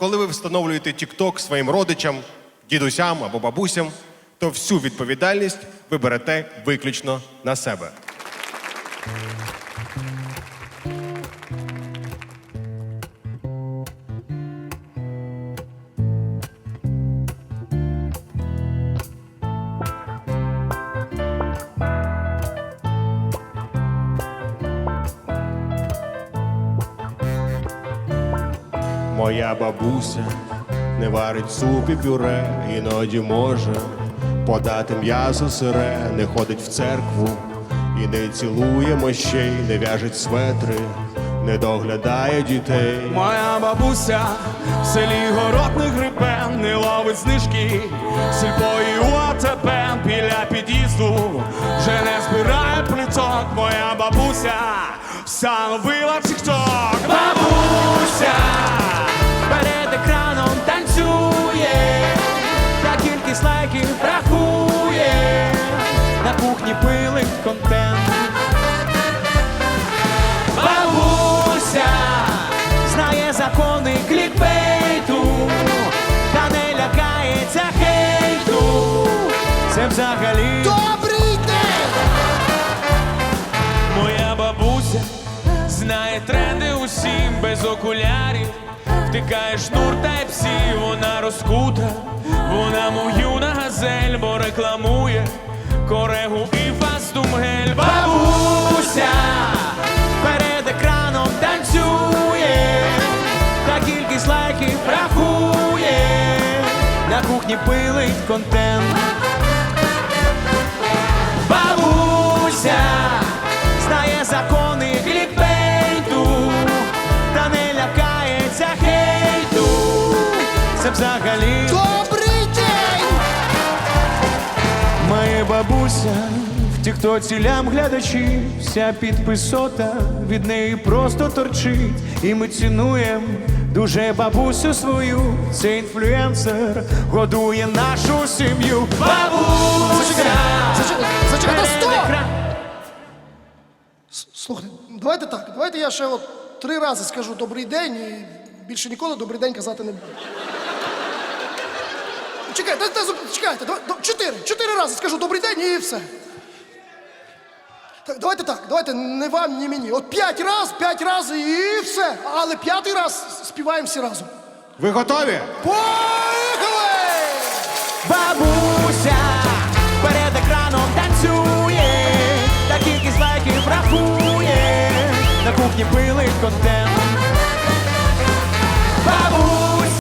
Коли ви встановлюєте TikTok своїм родичам, дідусям або бабусям, то всю відповідальність ви берете виключно на себе. Моя бабуся не варить суп і пюре, іноді може подати м'ясо сире, не ходить в церкву і не цілує мощей, не в'яжить светри, не доглядає дітей. Моя бабуся в селі город не грибе, не ловить знижки, сільпої УАТП біля під'їзду, вже не збирає пліток. Моя бабуся встановила тікток. Бабуся перед екраном танцює, та кількість лайків рахує, на кухні пилить контент. Бабуся знає закони клікбейту, та не лякається хейту. Це взагалі Добрий день! моя бабуся знає тренди усім без окулярів. Втикає шнур та псі, вона розкута, вона мов юна газель, бо рекламує корегу і фастумгель. Бабуся перед екраном танцює, та кількість лайків рахує, на кухні пилить контент. Це взагалі Добрий день! моя бабуся в тіктоці лям глядачі, вся підписота від неї просто торчить. І ми цінуємо дуже бабусю свою. Це інфлюенсер годує нашу сім'ю. Бабуся! Зачекайте, стоп! Слухайте, давайте так. Давайте я ще от три рази скажу добрий день і більше ніколи добрий день казати не буду. Чекайте, дайте, зуп- чекайте, давай- до- чотири, чотири рази скажу добрий день і все. Так, давайте так, давайте не вам, ні мені. От п'ять раз, п'ять разів і все. Але п'ятий раз співаємо всі разом. Ви готові? Поїхали! Бабуся перед екраном танцює, та кількість лайків рахує, на кухні пилить контент.